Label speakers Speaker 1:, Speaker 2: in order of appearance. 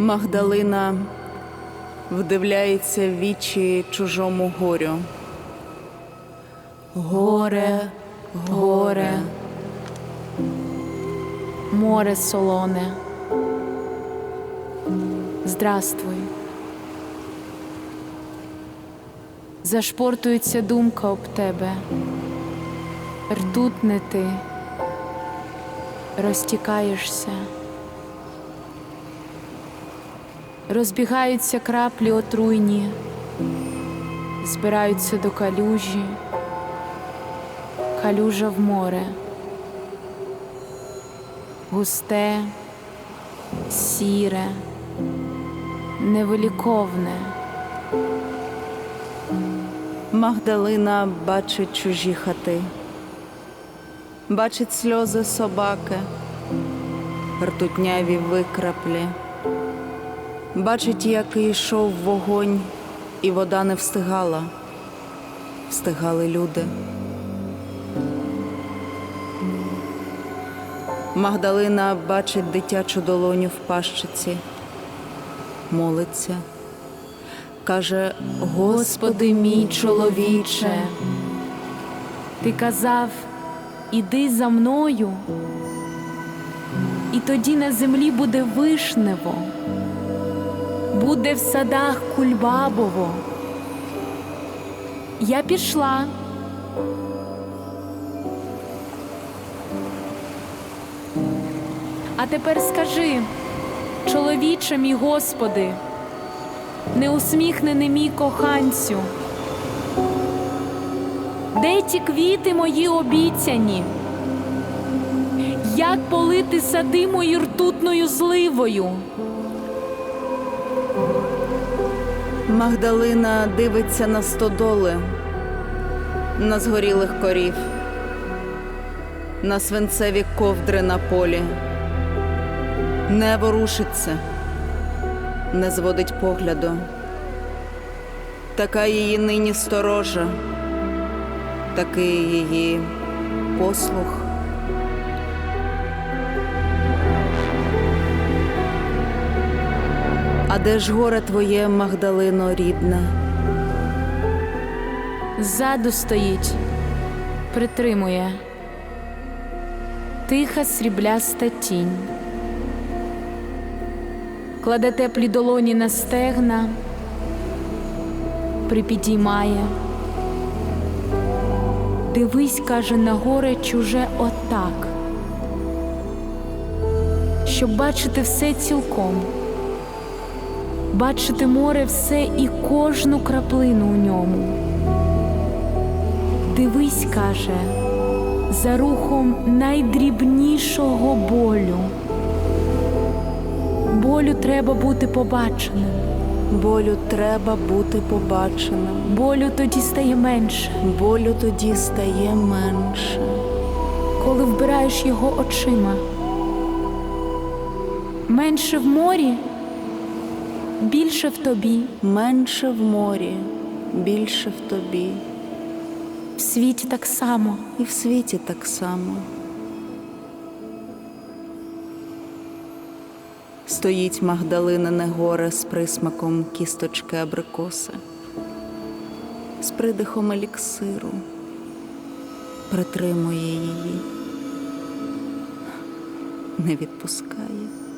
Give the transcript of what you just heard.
Speaker 1: Магдалина вдивляється в вічі чужому горю.
Speaker 2: Горе, горе, море солоне. Здравствуй. Зашпортується думка об тебе. Ртутне ти, розтікаєшся. Розбігаються краплі отруйні, збираються до калюжі калюжа в море. Густе, сіре, невиліковне.
Speaker 1: Магдалина бачить чужі хати, бачить сльози собаки, ртутняві викраплі, бачить, як йшов вогонь, і вода не встигала, встигали люди. Магдалина бачить дитячу долоню в пащиці, молиться, каже:
Speaker 2: Господи мій чоловіче, ти казав, іди за мною, і тоді на землі буде вишнево, буде в садах кульбабово. Я пішла. А тепер скажи, чоловіче мій Господи, неусміхнений мій коханцю. Де ті квіти мої обіцяні? Як полити сади мої ртутною зливою?
Speaker 1: Магдалина дивиться на стодоли, на згорілих корів, на свинцеві ковдри на полі. Не ворушиться, не зводить погляду. Така її нині сторожа, такий її послух. Де ж горе твоє, Магдалино, рідне?
Speaker 2: Ззаду стоїть, притримує. Тиха срібляста тінь. Кладе теплі долоні на стегна, припідіймає. Дивись, каже, на горе чуже отак, щоб бачити все цілком, бачити море все і кожну краплину у ньому. Дивись, каже, за рухом найдрібнішого болю. Болю треба бути побаченим,
Speaker 1: Болю треба бути побаченим.
Speaker 2: болю тоді стає менше,
Speaker 1: Болю тоді стає менше.
Speaker 2: коли вбираєш його очима. Менше в морі, більше в тобі,
Speaker 1: Менше в морі, більше в тобі.
Speaker 2: в світі так само.
Speaker 1: І в світі так само. Стоїть Магдалинине горе з присмаком кісточки абрикоси, з придихом еліксиру, притримує її, не відпускає.